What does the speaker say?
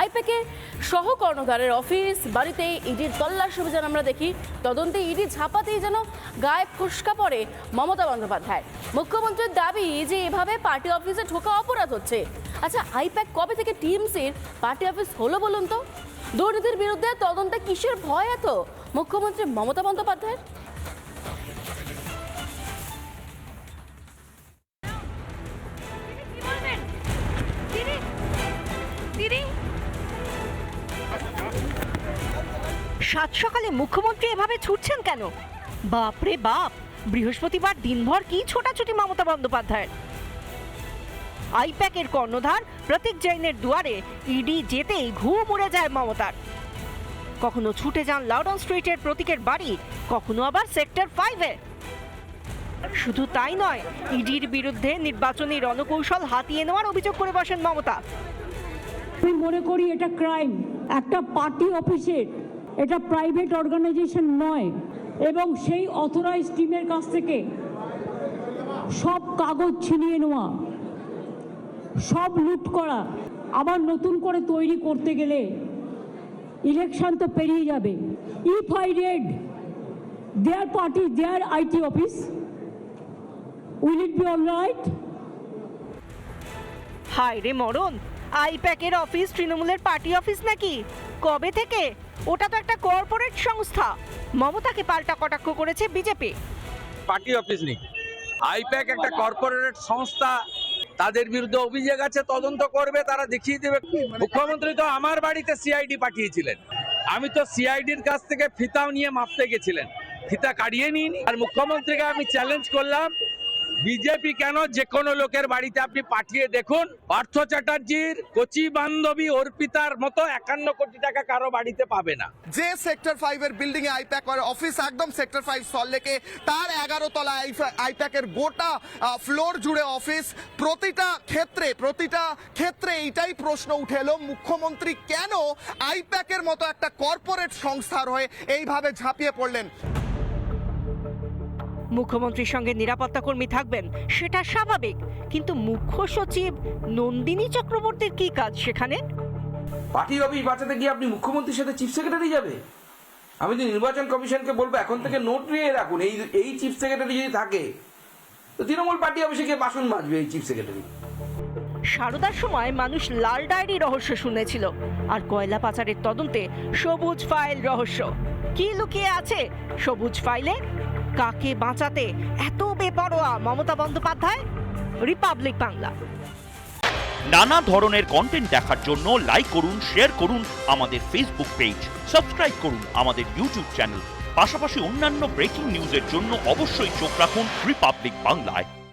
আইপ্যাকে সহ কর্ণধারের অফিস, বাড়িতে ইডির তল্লাশি অভিযান আমরা দেখি। তদন্তে ইডি ঝাপাতেই যেন গায়ে ফসকা পড়ে মমতা বন্দ্যোপাধ্যায়। মুখ্যমন্ত্রীর দাবি যে এভাবে পার্টি অফিসে ঢোকা অপরাধ হচ্ছে। আচ্ছা আইপ্যাক কবে থেকে টিএমসির পার্টি অফিস হলো বলুন তো? দুর্নীতির বিরুদ্ধে তদন্তে কিসের ভয় এত? মুখ্যমন্ত্রী মমতা বন্দ্যোপাধ্যায়ের? সাত সকালে মুখ্যমন্ত্রী এভাবে ছুটছেন কেন? বাপরে বাপ, বৃহস্পতিবার দিনভর কি ছোটাছুটি মমতা বন্দ্যোপাধ্যায়ের? আইপ্যাকের কর্ণধার প্রতীক জৈনের দুয়ারে ইডি যেতেই ঘুম উড়ে যায় মমতার। কখনো ছুটে যান লাউডন স্ট্রিটের প্রতীকের বাড়ি, কখনো আবার সেক্টর ফাইভে। শুধু তাই নয় ইডির বিরুদ্ধে নির্বাচনী রণকৌশল হাতিয়ে নেওয়ার অভিযোগ করে বসেন মমতা। আমি মনে করি এটা ক্রাইম। একটা পার্টি অফিসের এটা প্রাইভেট অর্গানাইজেশন নয়, এবং সেই অথরাইজ টিমের কাছ থেকে সব কাগজ ছিনিয়ে নেওয়া, সব লুট করা, আবার নতুন করে তৈরি করতে গেলে ইলেকশন তো পেরিয়ে যাবে। If I raid their party their IT office will it be all right হায় রে মরণ, আইপ্যাকের অফিস তৃণমূলের পার্টি অফিস নাকি? কবে থেকে? ওটা তো একটা কর্পোরেট সংস্থা। মমতাকে পাল্টা কটাক্ষ করেছে বিজেপি। পার্টি অফিস নেই। আইপ্যাক একটা কর্পোরেট সংস্থা। তাদের বিরুদ্ধে অভিযোগ আছে, তদন্ত করবে, তারা দেখিয়ে দেবে। মুখ্যমন্ত্রী তো আমার বাড়িতে সিআইডি পাঠিয়েছিলেন। আমি তো সিআইডির কাছ থেকে ফিতাও নিয়ে মাপতে গেছিলেন। ফিতা কাটিয়ে নিইনি। আর মুখ্যমন্ত্রীকে আমি চ্যালেঞ্জ করলাম বিজেপি কেন যে কোনো লোকের বাড়িতে আপনি পাঠিয়ে দেখুন। পার্থ চ্যাটার্জির কচি বান্ধবী অর্পিতার মতো একান্ন কোটি টাকা কারও বাড়িতে পাবে না। যে সেক্টর ফাইভের বিল্ডিং এ আইপ্যাক অফিস একদম সেক্টর ফাইভ সল্লেকে তার এগারো তলা আইপ্যাকের গোটা ফ্লোর জুড়ে অফিস প্রতিটা ক্ষেত্রে প্রতিটা ক্ষেত্রে এইটাই প্রশ্ন উঠে এলো, মুখ্যমন্ত্রী কেন আইপ্যাকের মতো একটা কর্পোরেট সংস্থার হয়ে এইভাবে ঝাঁপিয়ে পড়লেন? মুখ্যমন্ত্রীর সঙ্গে নিরাপত্তা কর্মী থাকবেন সেটা স্বাভাবিক। কিন্তু মুখ্য সচিব নন্দিনী চক্রবর্তীর কি কাজ সেখানে? পার্টি অফিস বাঁচাতে গিয়ে আপনি মুখ্যমন্ত্রীর সাথে চিফ সেক্রেটারি যাবে? আমি তো নির্বাচন কমিশনকে বলব এখন থেকে নোট নিয়ে রাখুন এই এই চিফ সেক্রেটারি যদি থাকে তো তৃণমূল পার্টি অফিসে গিয়ে বাসন মাজবে এই চিফ সেক্রেটারি। সারদার সময় মানুষ লাল ডায়েরি রহস্য শুনেছিল আর কয়লা পাচারের তদন্তে সবুজ ফাইল রহস্য। কি লুকিয়ে আছে সবুজ ফাইলে? কাকে বাঁচাতে এত বেপরোয়া মমতা বন্দ্যোপাধ্যায়? রিপাবলিক বাংলা নানা ধরনের কন্টেন্ট দেখার জন্য লাইক করুন শেয়ার করুন আমাদের ফেসবুক পেজ সাবস্ক্রাইব করুন আমাদের ইউটিউব চ্যানেল পাশাপাশি অন্যান্য ব্রেকিং নিউজের জন্য অবশ্যই চোখ রাখুন রিপাবলিক বাংলায়